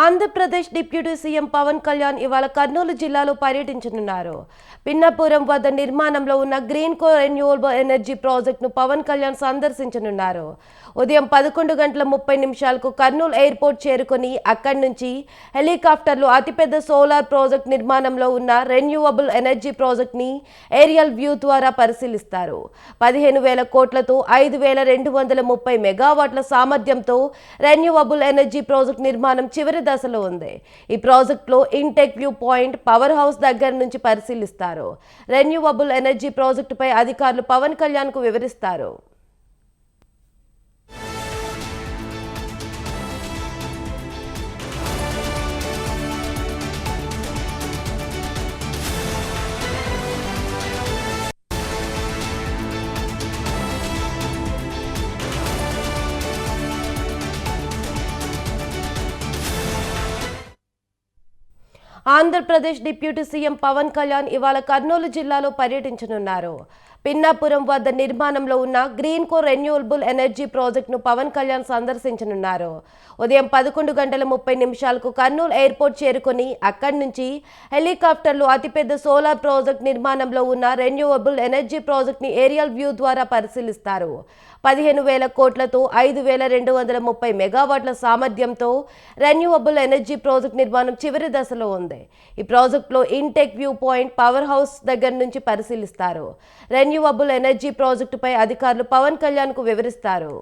Andhra Pradesh deputy CM Pawan Kalyan ఇవాళ కర్నూలు జిల్లాలో పర్యటించనున్నారు. పిన్నపురం వద్ద నిర్మాణంలో ఉన్న గ్రీన్ కో రెన్యూవబుల్ ఎనర్జీ ప్రాజెక్టును పవన్ కళ్యాణ్ సందర్శించనున్నారు. ఉదయం పదకొండు గంటల ముప్పై నిమిషాలకు కర్నూలు ఎయిర్పోర్ట్ చేరుకొని అక్కడి నుంచి హెలికాప్టర్లు అతిపెద్ద సోలార్ ప్రాజెక్ట్ నిర్మాణంలో ఉన్న రెన్యూవబుల్ ఎనర్జీ ప్రాజెక్ట్ని ఏరియల్ వ్యూ ద్వారా పరిశీలిస్తారు. పదిహేను వేల కోట్లతో ఐదు వేల రెండు వందల ముప్పై మెగావాట్ల సామర్థ్యంతో రెన్యూవబుల్ ఎనర్జీ ప్రాజెక్ట్ నిర్మాణం చివరి దశలో ఉంది. ఈ ప్రాజెక్టులో intake view point power house దగ్గర నుంచి పరిశీలిస్తారు. రెన్యూవబుల్ ఎనర్జీ ప్రాజెక్టుపై అధికారులు పవన్ కళ్యాణ్కు వివరిస్తారు. ఆంధ్రప్రదేశ్ డిప్యూటీ సీఎం పవన్ కళ్యాణ్ ఇవాళ కర్నూలు జిల్లాలో పర్యటించనున్నారు. పిన్నాపురం వద్ద నిర్మాణంలో ఉన్న గ్రీన్ కో రెన్యూవబుల్ ఎనర్జీ ప్రాజెక్టును పవన్ కళ్యాణ్ సందర్శించనున్నారు. ఉదయం పదకొండు గంటల ముప్పై నిమిషాలకు కర్నూలు ఎయిర్పోర్ట్ చేరుకొని అక్కడి నుంచి హెలికాప్టర్లు అతిపెద్ద సోలార్ ప్రాజెక్ట్ నిర్మాణంలో ఉన్న రెన్యూవబుల్ ఎనర్జీ ప్రాజెక్ట్ని ఏరియల్ వ్యూ ద్వారా పరిశీలిస్తారు. పదిహేను వేల కోట్లతో ఐదు వేల రెండు వందల ముప్పై మెగావాట్ల సామర్థ్యంతో రెన్యూవబుల్ ఎనర్జీ ప్రాజెక్ట్ నిర్మాణం చివరి దశలో ఉంది. ఈ ప్రాజెక్టులో intake view point power house దగ్గర నుంచి పరిశీలిస్తారు. రెన్యూవబుల్ ఎనర్జీ ప్రాజెక్టుపై అధికారులు పవన్ కళ్యాణ్కు వివరిస్తారు.